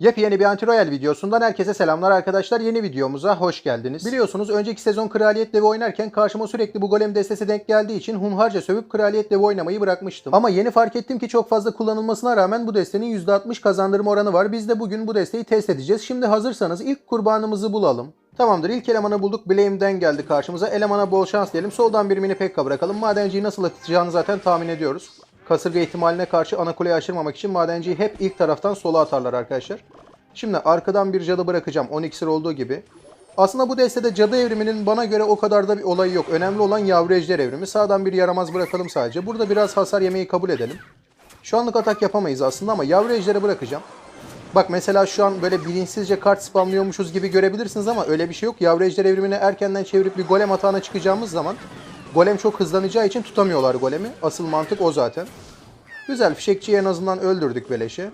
Yepyeni bir Anti-Royal videosundan herkese selamlar arkadaşlar. Yeni videomuza hoş geldiniz. Biliyorsunuz önceki sezon Kraliyet Devi oynarken karşıma sürekli bu golem destesi denk geldiği için hunharca sövüp Kraliyet Devi oynamayı bırakmıştım. Ama yeni fark ettim ki çok fazla kullanılmasına rağmen bu destenin %60 kazandırma oranı var. Biz de bugün bu desteği test edeceğiz. Şimdi hazırsanız ilk kurbanımızı bulalım. Tamamdır ilk elemanı bulduk. Blame'den geldi karşımıza. Elemana bol şans diyelim. Soldan bir mini pekka bırakalım. Madenciyi nasıl atacağını zaten tahmin ediyoruz. Kasırga ihtimaline karşı ana kuleyi aşırmamak için madenciyi hep ilk taraftan sola atarlar arkadaşlar. Şimdi arkadan bir cadı bırakacağım. 10 iksir olduğu gibi. Aslında bu destede cadı evriminin bana göre o kadar da bir olayı yok. Önemli olan yavru ejder evrimi. Sağdan bir yaramaz bırakalım sadece. Burada biraz hasar yemeyi kabul edelim. Şu anlık atak yapamayız aslında ama yavru ejderi bırakacağım. Bak mesela şu an böyle bilinçsizce kart spamlıyormuşuz gibi görebilirsiniz ama öyle bir şey yok. Yavru ejder evrimini erkenden çevirip bir golem atağına çıkacağımız zaman golem çok hızlanacağı için tutamıyorlar golemi. Asıl mantık o zaten. Güzel fişekçiyi en azından öldürdük beleşe.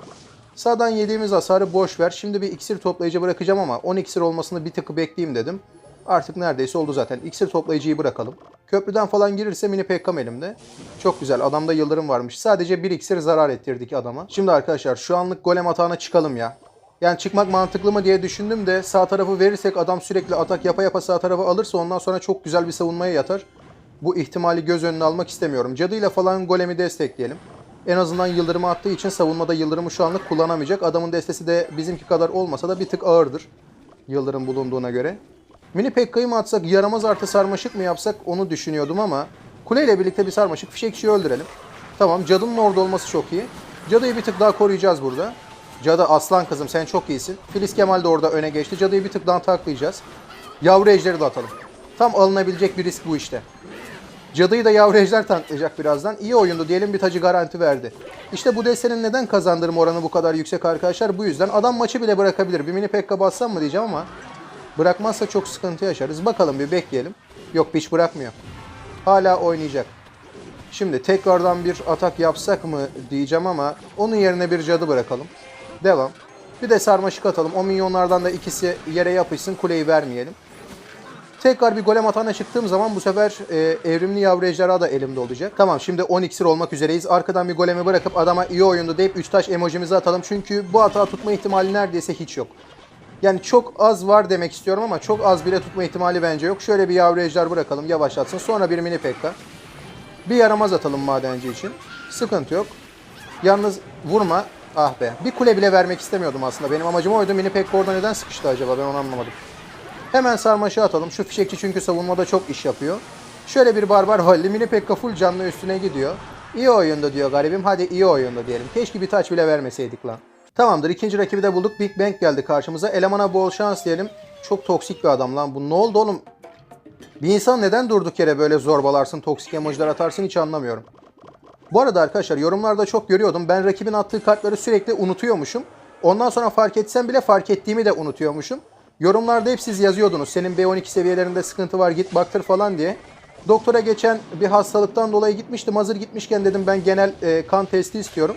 Sağdan yediğimiz hasarı boş ver. Şimdi bir iksir toplayıcı bırakacağım ama 10 iksir olmasını bir tık bekleyeyim dedim. Artık neredeyse oldu zaten. İksir toplayıcıyı bırakalım. Köprüden falan girirse mini pekkam elimde. Çok güzel. Adamda yıldırım varmış. Sadece bir iksir zarar ettirdik adama. Şimdi arkadaşlar şu anlık golem atağına çıkalım ya. Yani çıkmak mantıklı mı diye düşündüm de sağ tarafı verirsek adam sürekli atak yapa yapa sağ tarafı alırsa ondan sonra çok güzel bir savunmaya yatar. Bu ihtimali göz önüne almak istemiyorum. Cadıyla falan golemi destekleyelim. En azından yıldırımı attığı için savunmada yıldırımı şu anlık kullanamayacak. Adamın destesi de bizimki kadar olmasa da bir tık ağırdır. Yıldırım bulunduğuna göre. Mini Pekka'yı mı atsak, yaramaz artı sarmaşık mı yapsak onu düşünüyordum ama kuleyle birlikte bir sarmaşık fişekçiyi öldürelim. Tamam cadının orada olması çok iyi. Cadıyı bir tık daha koruyacağız burada. Cadı aslan kızım sen çok iyisin. Filiz Kemal de orada öne geçti. Cadıyı bir tık daha taklayacağız. Yavru ejderi de atalım. Tam alınabilecek bir risk bu işte. Cadıyı da yavru ejder tanıtlayacak birazdan. İyi oyundu diyelim bir tacı garanti verdi. İşte bu destenin neden kazandırma oranı bu kadar yüksek arkadaşlar? Bu yüzden adam maçı bile bırakabilir. Bir mini pekka bassam mı diyeceğim ama bırakmazsa çok sıkıntı yaşarız. Bakalım bir bekleyelim. Yok hiç bırakmıyor. Hala oynayacak. Şimdi tekrardan bir atak yapsak mı diyeceğim ama onun yerine bir cadı bırakalım. Devam. Bir de sarmaşık atalım. O minyonlardan da ikisi yere yapışsın. Kuleyi vermeyelim. Tekrar bir golem atağına çıktığım zaman bu sefer e, evrimli yavru ejderha da elimde olacak. Tamam şimdi 10 iksir olmak üzereyiz. Arkadan bir golemi bırakıp adama iyi oyundu deyip 3 taş emojimizi atalım. Çünkü bu hata tutma ihtimali neredeyse hiç yok. Yani çok az var demek istiyorum ama çok az bile tutma ihtimali bence yok. Şöyle bir yavru ejder bırakalım yavaşlatsın. Sonra bir mini pekka. Bir yaramaz atalım madenci için. Sıkıntı yok. Yalnız vurma. Ah be. Bir kule bile vermek istemiyordum aslında. Benim amacım oydu. Mini pekka orada neden sıkıştı acaba ben onu anlamadım. Hemen sarmaşığı atalım. Şu fişekçi çünkü savunmada çok iş yapıyor. Şöyle bir barbar halli mini pekka full canlı üstüne gidiyor. İyi oyunda diyor garibim. Hadi iyi oyunda diyelim. Keşke bir taç bile vermeseydik lan. Tamamdır. ikinci rakibi de bulduk. Big Bang geldi karşımıza. Elemana bol şans diyelim. Çok toksik bir adam lan. Bu ne oldu oğlum? Bir insan neden durduk yere böyle zorbalarsın, toksik emojiler atarsın hiç anlamıyorum. Bu arada arkadaşlar yorumlarda çok görüyordum. Ben rakibin attığı kartları sürekli unutuyormuşum. Ondan sonra fark etsem bile fark ettiğimi de unutuyormuşum. Yorumlarda hep siz yazıyordunuz. Senin B12 seviyelerinde sıkıntı var git baktır falan diye. Doktora geçen bir hastalıktan dolayı gitmiştim. Hazır gitmişken dedim ben genel e, kan testi istiyorum.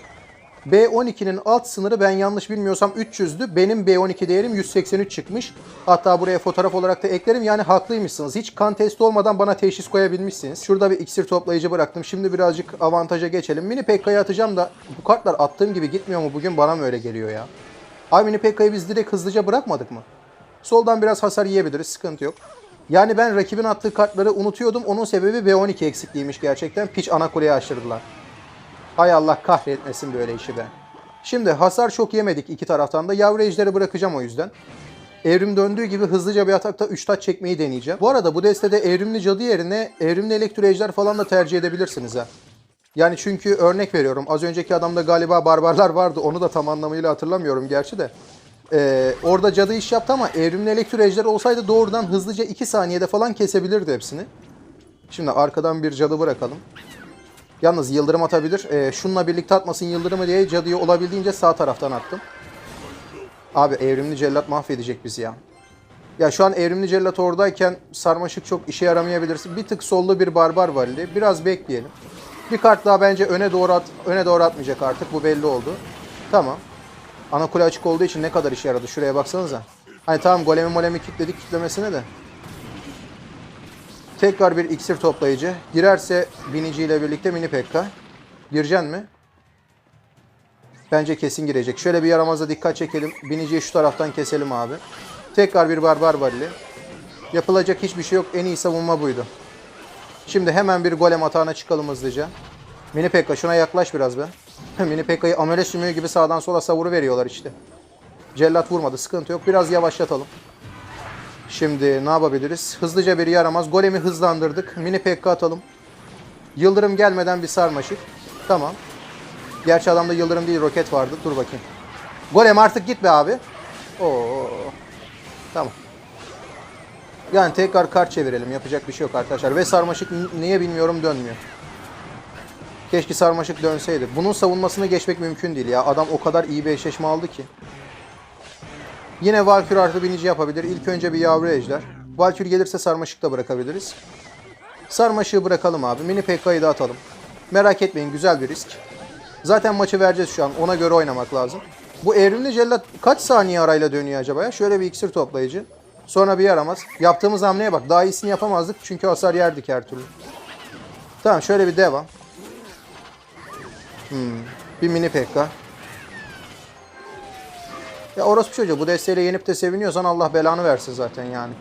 B12'nin alt sınırı ben yanlış bilmiyorsam 300'dü. Benim B12 değerim 183 çıkmış. Hatta buraya fotoğraf olarak da eklerim. Yani haklıymışsınız. Hiç kan testi olmadan bana teşhis koyabilmişsiniz. Şurada bir iksir toplayıcı bıraktım. Şimdi birazcık avantaja geçelim. Mini Pekka'yı atacağım da bu kartlar attığım gibi gitmiyor mu bugün bana mı öyle geliyor ya? Abi Mini Pekka'yı biz direkt hızlıca bırakmadık mı? Soldan biraz hasar yiyebiliriz. Sıkıntı yok. Yani ben rakibin attığı kartları unutuyordum. Onun sebebi B12 eksikliğiymiş gerçekten. Piç ana kuleyi aşırdılar. Hay Allah kahretmesin böyle işi be. Şimdi hasar çok yemedik iki taraftan da. Yavru ejderi bırakacağım o yüzden. Evrim döndüğü gibi hızlıca bir atakta 3 taç çekmeyi deneyeceğim. Bu arada bu destede evrimli cadı yerine evrimli elektro ejder falan da tercih edebilirsiniz ha. Yani çünkü örnek veriyorum. Az önceki adamda galiba barbarlar vardı. Onu da tam anlamıyla hatırlamıyorum gerçi de. Ee, orada cadı iş yaptı ama evrimli elektro ejder olsaydı doğrudan hızlıca 2 saniyede falan kesebilirdi hepsini. Şimdi arkadan bir cadı bırakalım. Yalnız yıldırım atabilir. Ee, şununla birlikte atmasın yıldırımı diye cadıyı olabildiğince sağ taraftan attım. Abi evrimli cellat mahvedecek bizi ya. Ya şu an evrimli cellat oradayken sarmaşık çok işe yaramayabilirsin. Bir tık sollu bir barbar valili. Biraz bekleyelim. Bir kart daha bence öne doğru at öne doğru atmayacak artık. Bu belli oldu. Tamam. Ana kule açık olduğu için ne kadar işe yaradı. Şuraya baksanıza. Hani tamam golemi molemi kilitledik kitlemesine de. Tekrar bir iksir toplayıcı. Girerse biniciyle birlikte mini pekka. Gireceksin mi? Bence kesin girecek. Şöyle bir yaramaza dikkat çekelim. Biniciyi şu taraftan keselim abi. Tekrar bir barbar varili. Yapılacak hiçbir şey yok. En iyi savunma buydu. Şimdi hemen bir golem atağına çıkalım hızlıca. Mini Pekka şuna yaklaş biraz be. Mini Pekka'yı amele sümüğü gibi sağdan sola savuru veriyorlar işte. Cellat vurmadı sıkıntı yok. Biraz yavaşlatalım. Şimdi ne yapabiliriz? Hızlıca bir yaramaz. Golemi hızlandırdık. Mini Pekka atalım. Yıldırım gelmeden bir sarmaşık. Tamam. Gerçi adamda yıldırım değil roket vardı. Dur bakayım. Golem artık git be abi. Oo. Tamam. Yani tekrar kart çevirelim. Yapacak bir şey yok arkadaşlar. Ve sarmaşık niye bilmiyorum dönmüyor. Keşke sarmaşık dönseydi. Bunun savunmasını geçmek mümkün değil ya. Adam o kadar iyi bir eşleşme aldı ki. Yine Valkür artı binici yapabilir. İlk önce bir yavru ejder. Valkür gelirse sarmaşık da bırakabiliriz. Sarmaşığı bırakalım abi. Mini PK'yı da atalım. Merak etmeyin güzel bir risk. Zaten maçı vereceğiz şu an. Ona göre oynamak lazım. Bu evrimli cellat kaç saniye arayla dönüyor acaba ya? Şöyle bir iksir toplayıcı. Sonra bir yaramaz. Yaptığımız hamleye bak. Daha iyisini yapamazdık çünkü hasar yerdik her türlü. Tamam şöyle bir devam. Hmm, bir mini pekka. Ya orospu çocuğu bu desteğiyle yenip de seviniyorsan Allah belanı versin zaten yani.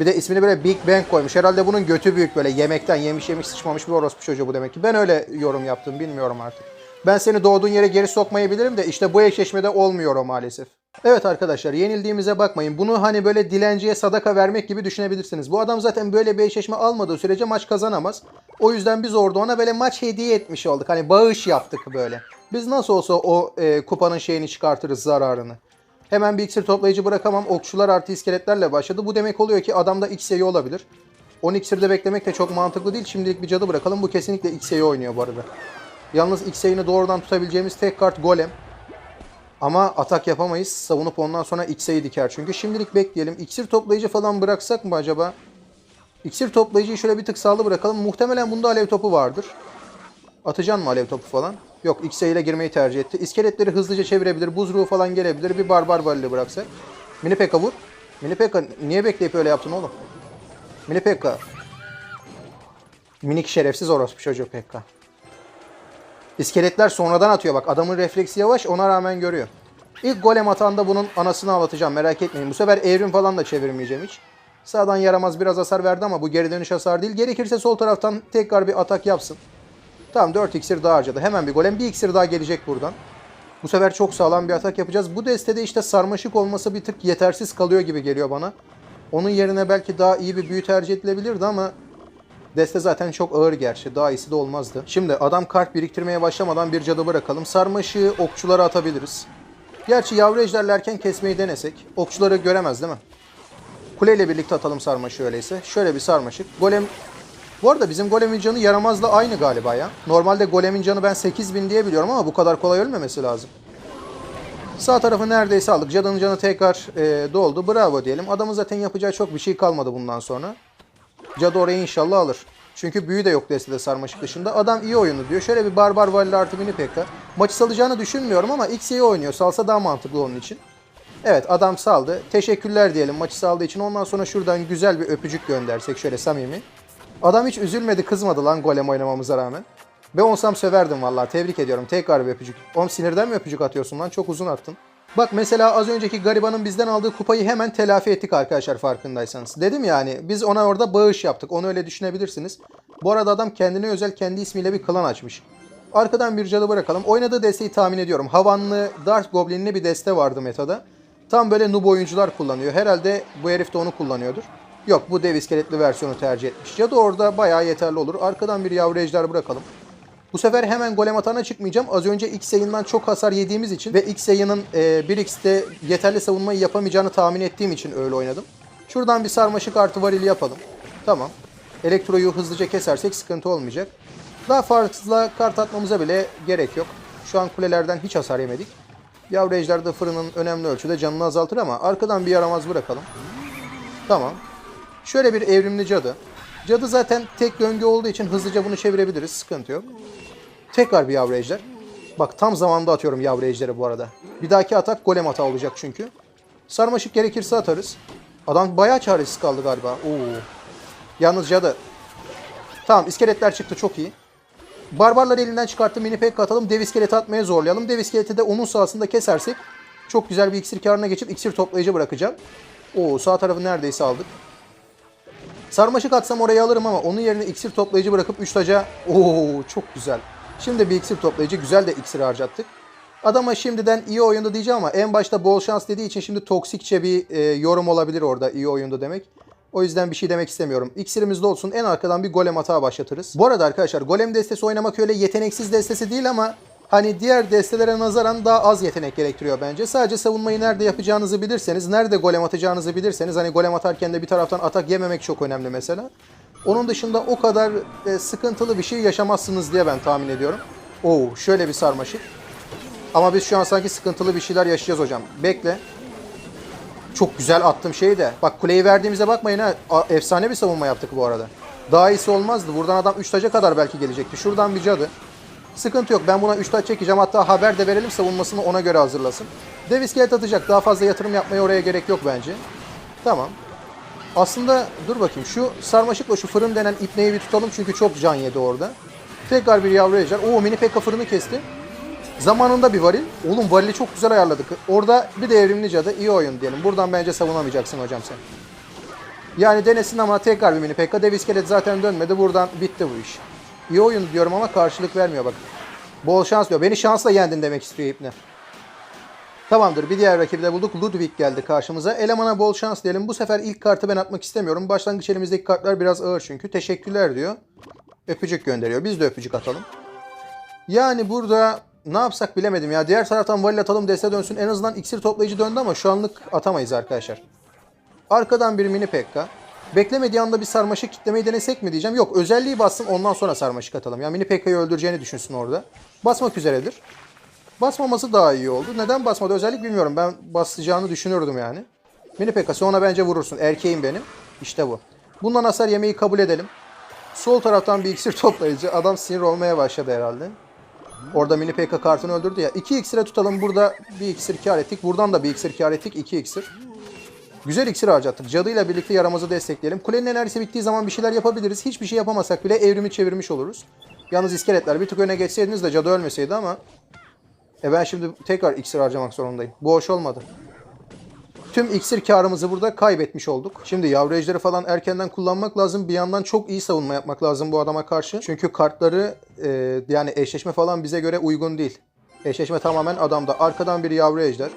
Bir de ismini böyle Big Bang koymuş. Herhalde bunun götü büyük böyle yemekten yemiş yemiş sıçmamış bir orospu çocuğu bu demek ki. Ben öyle yorum yaptım bilmiyorum artık. Ben seni doğduğun yere geri sokmayabilirim de işte bu eşleşmede olmuyor o maalesef. Evet arkadaşlar yenildiğimize bakmayın. Bunu hani böyle dilenciye sadaka vermek gibi düşünebilirsiniz. Bu adam zaten böyle bir eşleşme almadığı sürece maç kazanamaz. O yüzden biz orada ona böyle maç hediye etmiş olduk. Hani bağış yaptık böyle. Biz nasıl olsa o e, kupanın şeyini çıkartırız zararını. Hemen bir iksir toplayıcı bırakamam. Okçular artı iskeletlerle başladı. Bu demek oluyor ki adamda X seviye olabilir. 10 iksirde beklemek de çok mantıklı değil. Şimdilik bir cadı bırakalım. Bu kesinlikle X seviye oynuyor bu arada. Yalnız X doğrudan tutabileceğimiz tek kart golem. Ama atak yapamayız. Savunup ondan sonra X'eyi diker çünkü. Şimdilik bekleyelim. İksir toplayıcı falan bıraksak mı acaba? İksir toplayıcıyı şöyle bir tık sağlı bırakalım. Muhtemelen bunda alev topu vardır. Atacan mı alev topu falan? Yok X'e ile girmeyi tercih etti. İskeletleri hızlıca çevirebilir. Buz ruhu falan gelebilir. Bir barbar valide bıraksak. Mini Pekka vur. Mini Pekka niye bekleyip öyle yaptın oğlum? Mini Pekka. Minik şerefsiz orospu çocuğu Pekka. İskeletler sonradan atıyor bak. Adamın refleksi yavaş ona rağmen görüyor. İlk golem atağında bunun anasını ağlatacağım merak etmeyin. Bu sefer evrim falan da çevirmeyeceğim hiç. Sağdan yaramaz biraz hasar verdi ama bu geri dönüş hasar değil. Gerekirse sol taraftan tekrar bir atak yapsın. Tamam 4 iksir daha harcadı. Hemen bir golem. Bir iksir daha gelecek buradan. Bu sefer çok sağlam bir atak yapacağız. Bu destede işte sarmaşık olması bir tık yetersiz kalıyor gibi geliyor bana. Onun yerine belki daha iyi bir büyü tercih edilebilirdi ama deste zaten çok ağır gerçi. Daha iyisi de olmazdı. Şimdi adam kart biriktirmeye başlamadan bir cadı bırakalım. Sarmaşığı okçulara atabiliriz. Gerçi yavru ejderlerken kesmeyi denesek. Okçuları göremez değil mi? Kuleyle birlikte atalım sarmaşığı öyleyse. Şöyle bir sarmaşık. Golem bu arada bizim golemin canı yaramazla aynı galiba ya. Normalde golemin canı ben 8000 diye biliyorum ama bu kadar kolay ölmemesi lazım. Sağ tarafı neredeyse aldık. Cadının canı tekrar e, doldu. Bravo diyelim. Adamın zaten yapacağı çok bir şey kalmadı bundan sonra. Cadı orayı inşallah alır. Çünkü büyü de yok destede sarmaşık dışında. Adam iyi oyunu diyor. Şöyle bir barbar valli artı mini pekka. Maçı salacağını düşünmüyorum ama X iyi oynuyor. Salsa daha mantıklı onun için. Evet adam saldı. Teşekkürler diyelim maçı saldığı için. Ondan sonra şuradan güzel bir öpücük göndersek şöyle samimi. Adam hiç üzülmedi kızmadı lan golem oynamamıza rağmen. Ben olsam söverdim vallahi tebrik ediyorum. Tekrar bir öpücük. Oğlum sinirden mi öpücük atıyorsun lan? Çok uzun attın. Bak mesela az önceki garibanın bizden aldığı kupayı hemen telafi ettik arkadaşlar farkındaysanız. Dedim yani biz ona orada bağış yaptık. Onu öyle düşünebilirsiniz. Bu arada adam kendine özel kendi ismiyle bir klan açmış. Arkadan bir cadı bırakalım. Oynadığı desteği tahmin ediyorum. Havanlı, Dark Goblin'li bir deste vardı metada. Tam böyle noob oyuncular kullanıyor. Herhalde bu herif de onu kullanıyordur. Yok bu dev iskeletli versiyonu tercih etmiş. Cadı orada bayağı yeterli olur. Arkadan bir yavru ejder bırakalım. Bu sefer hemen golem atağına çıkmayacağım. Az önce X yayından çok hasar yediğimiz için ve X yayının e, 1x'te yeterli savunmayı yapamayacağını tahmin ettiğim için öyle oynadım. Şuradan bir sarmaşık artı varil yapalım. Tamam. Elektroyu hızlıca kesersek sıkıntı olmayacak. Daha fazla kart atmamıza bile gerek yok. Şu an kulelerden hiç hasar yemedik. Yavru ejder de fırının önemli ölçüde canını azaltır ama arkadan bir yaramaz bırakalım. Tamam. Şöyle bir evrimli cadı. Cadı zaten tek döngü olduğu için hızlıca bunu çevirebiliriz. Sıkıntı yok. Tekrar bir yavru ejder. Bak tam zamanda atıyorum yavru ejderi bu arada. Bir dahaki atak golem hata olacak çünkü. Sarmaşık gerekirse atarız. Adam bayağı çaresiz kaldı galiba. Oo. Yalnız cadı. Tamam iskeletler çıktı çok iyi. Barbarları elinden çıkarttım. Mini pek atalım. Dev iskeleti atmaya zorlayalım. Dev iskeleti de onun sahasında kesersek çok güzel bir iksir karına geçip iksir toplayıcı bırakacağım. Oo sağ tarafı neredeyse aldık. Sarmaşık atsam orayı alırım ama onun yerine iksir toplayıcı bırakıp 3 taca Oo çok güzel. Şimdi bir iksir toplayıcı güzel de iksir harcattık. Adama şimdiden iyi oyundu diyeceğim ama en başta bol şans dediği için şimdi toksikçe bir e, yorum olabilir orada iyi oyundu demek. O yüzden bir şey demek istemiyorum. İksirimiz de olsun. En arkadan bir golem hata başlatırız. Bu arada arkadaşlar golem destesi oynamak öyle yeteneksiz destesi değil ama hani diğer destelere nazaran daha az yetenek gerektiriyor bence. Sadece savunmayı nerede yapacağınızı bilirseniz, nerede golem atacağınızı bilirseniz hani golem atarken de bir taraftan atak yememek çok önemli mesela. Onun dışında o kadar e, sıkıntılı bir şey yaşamazsınız diye ben tahmin ediyorum. Oo şöyle bir sarmaşık. Ama biz şu an sanki sıkıntılı bir şeyler yaşayacağız hocam. Bekle. Çok güzel attım şeyi de. Bak kuleyi verdiğimize bakmayın ha. Efsane bir savunma yaptık bu arada. Daha iyisi olmazdı. Buradan adam 3 taca kadar belki gelecekti. Şuradan bir cadı. Sıkıntı yok. Ben buna 3 taç çekeceğim. Hatta haber de verelim savunmasını ona göre hazırlasın. Dev iskelet atacak. Daha fazla yatırım yapmaya oraya gerek yok bence. Tamam. Aslında dur bakayım şu sarmaşıkla şu fırın denen ipneyi bir tutalım çünkü çok can yedi orada. Tekrar bir yavru ejder. Oo mini pekka fırını kesti. Zamanında bir varil. Oğlum varili çok güzel ayarladık. Orada bir de evrimli cadı. iyi oyun diyelim. Buradan bence savunamayacaksın hocam sen. Yani denesin ama tekrar bir mini pekka. Dev iskelet zaten dönmedi. Buradan bitti bu iş. İyi oyun diyorum ama karşılık vermiyor bak. Bol şans diyor. Beni şansla yendin demek istiyor İpne. Tamamdır. Bir diğer rakibi de bulduk. Ludwig geldi karşımıza. Elemana bol şans diyelim. Bu sefer ilk kartı ben atmak istemiyorum. Başlangıç elimizdeki kartlar biraz ağır çünkü. Teşekkürler diyor. Öpücük gönderiyor. Biz de öpücük atalım. Yani burada ne yapsak bilemedim ya. Diğer taraftan valil atalım deste dönsün. En azından iksir toplayıcı döndü ama şu anlık atamayız arkadaşlar. Arkadan bir mini pekka. Beklemediği anda bir sarmaşık kitlemeyi denesek mi diyeceğim. Yok özelliği bassın ondan sonra sarmaşık atalım. Ya mini pekka'yı öldüreceğini düşünsün orada. Basmak üzeredir. Basmaması daha iyi oldu. Neden basmadı özellik bilmiyorum. Ben basacağını düşünürdüm yani. Mini pekkası ona bence vurursun. Erkeğim benim. İşte bu. Bundan hasar yemeyi kabul edelim. Sol taraftan bir iksir toplayıcı. Adam sinir olmaya başladı herhalde. Orada mini PK kartını öldürdü ya. 2 iksire tutalım. Burada bir iksir kar ettik. Buradan da bir iksir kar ettik. 2 iksir. Güzel iksir harcattık. Cadıyla birlikte yaramazı destekleyelim. Kulenin enerjisi bittiği zaman bir şeyler yapabiliriz. Hiçbir şey yapamasak bile evrimi çevirmiş oluruz. Yalnız iskeletler bir tık öne geçseydiniz de cadı ölmeseydi ama e ben şimdi tekrar iksir harcamak zorundayım. Bu hoş olmadı. Tüm iksir karımızı burada kaybetmiş olduk. Şimdi yavru ejderi falan erkenden kullanmak lazım. Bir yandan çok iyi savunma yapmak lazım bu adama karşı. Çünkü kartları e, yani eşleşme falan bize göre uygun değil. Eşleşme tamamen adamda. Arkadan bir yavru ejder.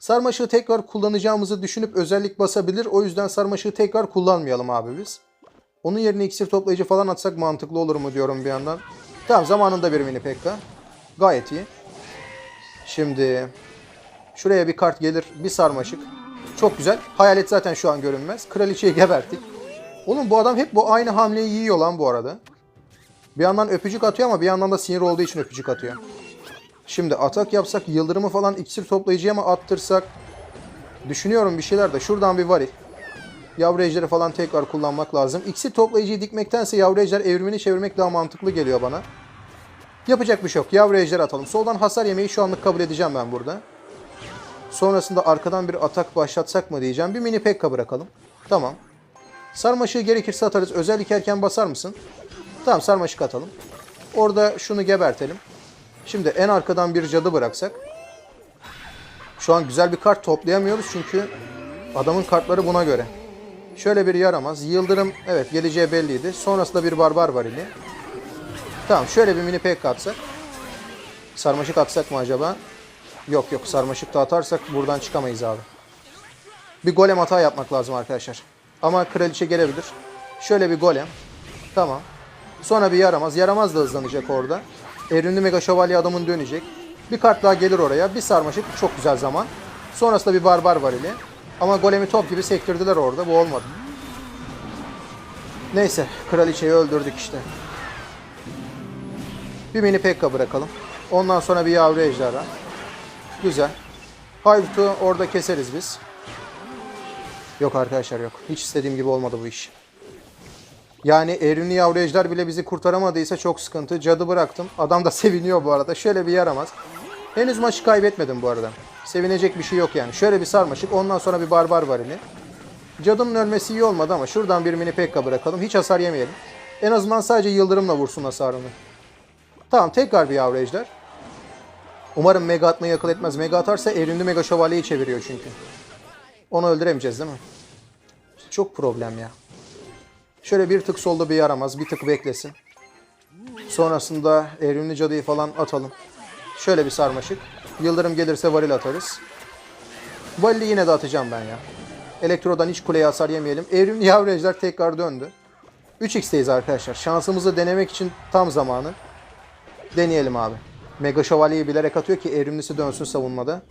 Sarmaşığı tekrar kullanacağımızı düşünüp özellik basabilir. O yüzden sarmaşığı tekrar kullanmayalım abi biz. Onun yerine iksir toplayıcı falan atsak mantıklı olur mu diyorum bir yandan. Tamam zamanında bir mini pekka. Gayet iyi. Şimdi şuraya bir kart gelir. Bir sarmaşık. Çok güzel. Hayalet zaten şu an görünmez. Kraliçeyi geberttik. Oğlum bu adam hep bu aynı hamleyi yiyor lan bu arada. Bir yandan öpücük atıyor ama bir yandan da sinir olduğu için öpücük atıyor. Şimdi atak yapsak yıldırımı falan iksir toplayıcıya mı attırsak düşünüyorum bir şeyler de şuradan bir varil. Yavru ejderi falan tekrar kullanmak lazım. İksir toplayıcıyı dikmektense yavru ejder evrimini çevirmek daha mantıklı geliyor bana. Yapacak bir şey yok. Yavru ejder atalım. Soldan hasar yemeyi şu anlık kabul edeceğim ben burada. Sonrasında arkadan bir atak başlatsak mı diyeceğim. Bir mini pekka bırakalım. Tamam. Sarmaşığı gerekirse atarız. Özellik erken basar mısın? Tamam sarmaşık atalım. Orada şunu gebertelim. Şimdi en arkadan bir cadı bıraksak. Şu an güzel bir kart toplayamıyoruz çünkü adamın kartları buna göre. Şöyle bir yaramaz. Yıldırım evet geleceği belliydi. Sonrasında bir barbar var ili. Tamam şöyle bir mini pek atsak. Sarmaşık atsak mı acaba? Yok yok sarmaşık da atarsak buradan çıkamayız abi. Bir golem hata yapmak lazım arkadaşlar. Ama kraliçe gelebilir. Şöyle bir golem. Tamam. Sonra bir yaramaz. Yaramaz da hızlanacak orada. Evrimli mega şövalye adamın dönecek. Bir kart daha gelir oraya. Bir sarmaşık. Çok güzel zaman. Sonrasında bir barbar var ile. Ama golemi top gibi sektirdiler orada. Bu olmadı. Neyse. Kraliçeyi öldürdük işte. Bir mini pekka bırakalım. Ondan sonra bir yavru ejderha. Güzel. Haydut'u orada keseriz biz. Yok arkadaşlar yok. Hiç istediğim gibi olmadı bu iş. Yani evrimli yavru ejder bile bizi kurtaramadıysa çok sıkıntı. Cadı bıraktım. Adam da seviniyor bu arada. Şöyle bir yaramaz. Henüz maçı kaybetmedim bu arada. Sevinecek bir şey yok yani. Şöyle bir sarmaşık. Ondan sonra bir barbar var yine. Cadının ölmesi iyi olmadı ama şuradan bir mini pekka bırakalım. Hiç hasar yemeyelim. En azından sadece yıldırımla vursun hasarını. Tamam tekrar bir yavru ejder. Umarım mega atmayı akıl etmez. Mega atarsa evrimli mega şövalyeyi çeviriyor çünkü. Onu öldüremeyeceğiz değil mi? Çok problem ya. Şöyle bir tık solda bir yaramaz. Bir tık beklesin. Sonrasında evrimli cadıyı falan atalım. Şöyle bir sarmaşık. Yıldırım gelirse varil atarız. Valili yine de atacağım ben ya. Elektrodan hiç kuleye hasar yemeyelim. Evrimli yavru tekrar döndü. 3x'teyiz arkadaşlar. Şansımızı denemek için tam zamanı. Deneyelim abi. Mega şövalyeyi bilerek atıyor ki evrimlisi dönsün savunmada.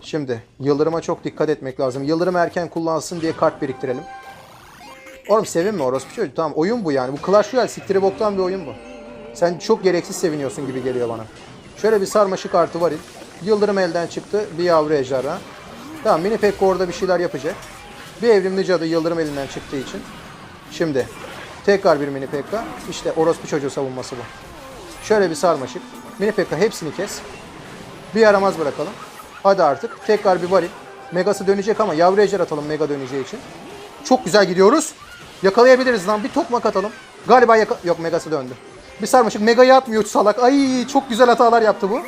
Şimdi Yıldırım'a çok dikkat etmek lazım. Yıldırım erken kullansın diye kart biriktirelim. Oğlum sevinme orospu çocuğu. Tamam oyun bu yani. Bu Clash Royale siktiri boktan bir oyun bu. Sen çok gereksiz seviniyorsun gibi geliyor bana. Şöyle bir sarmaşık kartı var. Yıldırım elden çıktı. Bir yavru ejderha. Tamam mini Pekka orada bir şeyler yapacak. Bir evrimli cadı yıldırım elinden çıktığı için. Şimdi tekrar bir mini Pekka. İşte orospu çocuğu savunması bu. Şöyle bir sarmaşık. Mini Pekka hepsini kes. Bir yaramaz bırakalım. Hadi artık. Tekrar bir varil. Megası dönecek ama yavru ejder atalım mega döneceği için. Çok güzel gidiyoruz. Yakalayabiliriz lan. Bir tokmak atalım. Galiba yaka... Yok megası döndü. Bir sarmaşık. Mega'yı atmıyor salak. Ay çok güzel hatalar yaptı bu.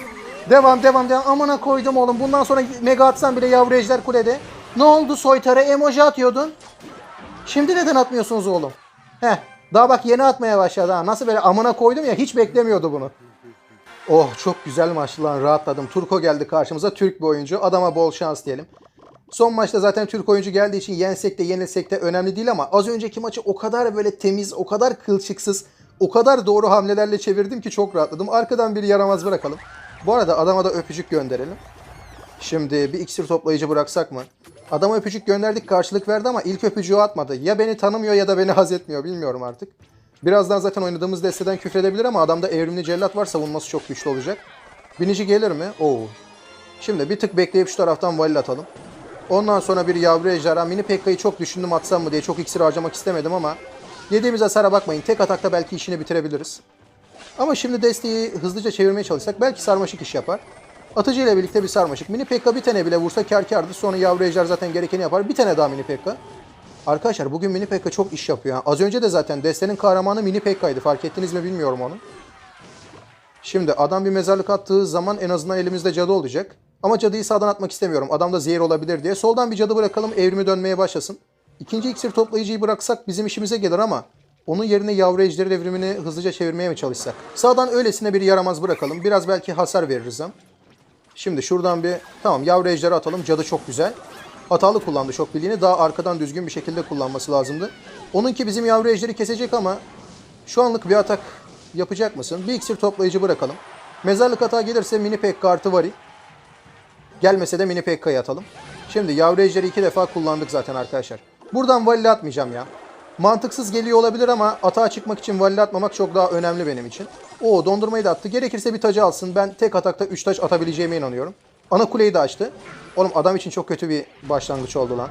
Devam devam devam. Amına koydum oğlum. Bundan sonra mega atsan bile yavru ejder kulede. Ne oldu soytarı? Emoji atıyordun. Şimdi neden atmıyorsunuz oğlum? Heh. Daha bak yeni atmaya başladı ha. Nasıl böyle amına koydum ya hiç beklemiyordu bunu. Oh çok güzel maçtı lan rahatladım. Turko geldi karşımıza Türk bir oyuncu. Adama bol şans diyelim. Son maçta zaten Türk oyuncu geldiği için yensek de yenilsek de önemli değil ama az önceki maçı o kadar böyle temiz, o kadar kılçıksız, o kadar doğru hamlelerle çevirdim ki çok rahatladım. Arkadan bir yaramaz bırakalım. Bu arada adama da öpücük gönderelim. Şimdi bir iksir toplayıcı bıraksak mı? Adama öpücük gönderdik karşılık verdi ama ilk öpücüğü atmadı. Ya beni tanımıyor ya da beni haz etmiyor bilmiyorum artık. Birazdan zaten oynadığımız desteden küfredebilir ama adamda evrimli cellat var savunması çok güçlü olacak. Binici gelir mi? Oo. Şimdi bir tık bekleyip şu taraftan valil atalım. Ondan sonra bir yavru ejderha. Mini Pekka'yı çok düşündüm atsam mı diye. Çok iksir harcamak istemedim ama yediğimiz hasara bakmayın. Tek atakta belki işini bitirebiliriz. Ama şimdi desteği hızlıca çevirmeye çalışsak belki sarmaşık iş yapar. Atıcı ile birlikte bir sarmaşık. Mini Pekka bir tane bile vursa kar kardı. Sonra yavru ejder zaten gerekeni yapar. Bir tane daha Mini Pekka. Arkadaşlar bugün Mini Pekka çok iş yapıyor. Az önce de zaten destenin kahramanı Mini Pekka'ydı. Fark ettiniz mi bilmiyorum onu. Şimdi adam bir mezarlık attığı zaman en azından elimizde cadı olacak. Ama cadıyı sağdan atmak istemiyorum. Adamda zehir olabilir diye. Soldan bir cadı bırakalım evrimi dönmeye başlasın. İkinci iksir toplayıcıyı bıraksak bizim işimize gelir ama onun yerine yavru ejder evrimini hızlıca çevirmeye mi çalışsak? Sağdan öylesine bir yaramaz bırakalım. Biraz belki hasar veririz hem. Şimdi şuradan bir tamam yavru ejderi atalım. Cadı çok güzel. Hatalı kullandı şok birliğini. Daha arkadan düzgün bir şekilde kullanması lazımdı. Onunki bizim yavru ejderi kesecek ama şu anlık bir atak yapacak mısın? Bir iksir toplayıcı bırakalım. Mezarlık hata gelirse mini pekka artı vari. Gelmese de mini pekka'yı atalım. Şimdi yavru ejderi iki defa kullandık zaten arkadaşlar. Buradan valile atmayacağım ya. Mantıksız geliyor olabilir ama atağa çıkmak için valile atmamak çok daha önemli benim için. O dondurmayı da attı. Gerekirse bir tacı alsın. Ben tek atakta 3 taç atabileceğime inanıyorum. Ana kuleyi de açtı. Oğlum adam için çok kötü bir başlangıç oldu lan.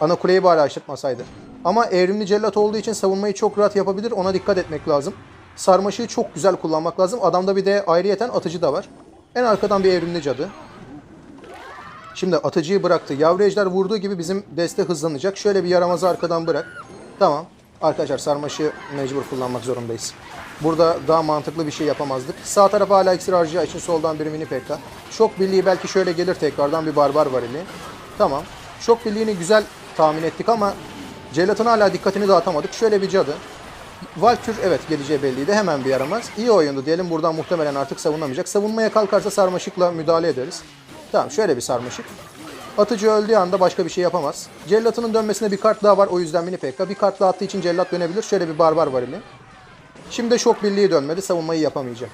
Ana kuleyi bari açtırtmasaydı. Ama evrimli cellat olduğu için savunmayı çok rahat yapabilir. Ona dikkat etmek lazım. Sarmaşığı çok güzel kullanmak lazım. Adamda bir de ayrıyeten atıcı da var. En arkadan bir evrimli cadı. Şimdi atıcıyı bıraktı. Yavru ejder vurduğu gibi bizim deste hızlanacak. Şöyle bir yaramazı arkadan bırak. Tamam. Arkadaşlar sarmaşı mecbur kullanmak zorundayız. Burada daha mantıklı bir şey yapamazdık. Sağ tarafa hala iksir harcayacağı için soldan bir mini pekka. Şok birliği belki şöyle gelir tekrardan bir barbar varili. Tamam. Şok birliğini güzel tahmin ettik ama Celat'ın hala dikkatini dağıtamadık. Şöyle bir cadı. Valkür evet geleceği belliydi. Hemen bir yaramaz. İyi oyundu diyelim. Buradan muhtemelen artık savunamayacak. Savunmaya kalkarsa sarmaşıkla müdahale ederiz. Tamam şöyle bir sarmaşık. Atıcı öldüğü anda başka bir şey yapamaz. Cellatının dönmesine bir kart daha var. O yüzden mini pekka. Bir kart daha attığı için cellat dönebilir. Şöyle bir barbar varili. Şimdi de şok birliği dönmedi. Savunmayı yapamayacak.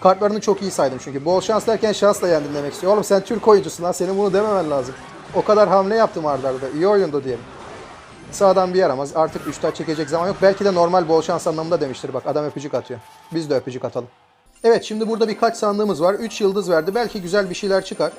Kartlarını çok iyi saydım çünkü. Bol şans derken şansla yendim demek istiyor. Oğlum sen Türk oyuncusun lan. Senin bunu dememen lazım. O kadar hamle yaptım arda arda. İyi oyundu diyelim. Sağdan bir yaramaz. Artık 3 taç çekecek zaman yok. Belki de normal bol şans anlamında demiştir. Bak adam öpücük atıyor. Biz de öpücük atalım. Evet şimdi burada birkaç sandığımız var. 3 yıldız verdi. Belki güzel bir şeyler çıkar.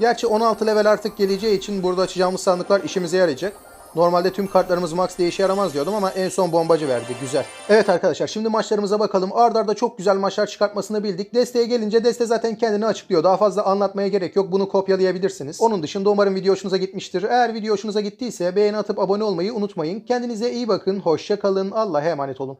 Gerçi 16 level artık geleceği için burada açacağımız sandıklar işimize yarayacak. Normalde tüm kartlarımız max diye işe yaramaz diyordum ama en son bombacı verdi. Güzel. Evet arkadaşlar şimdi maçlarımıza bakalım. Arda arda çok güzel maçlar çıkartmasını bildik. Desteğe gelince deste zaten kendini açıklıyor. Daha fazla anlatmaya gerek yok. Bunu kopyalayabilirsiniz. Onun dışında umarım video hoşunuza gitmiştir. Eğer video hoşunuza gittiyse beğeni atıp abone olmayı unutmayın. Kendinize iyi bakın. Hoşça kalın. Allah'a emanet olun.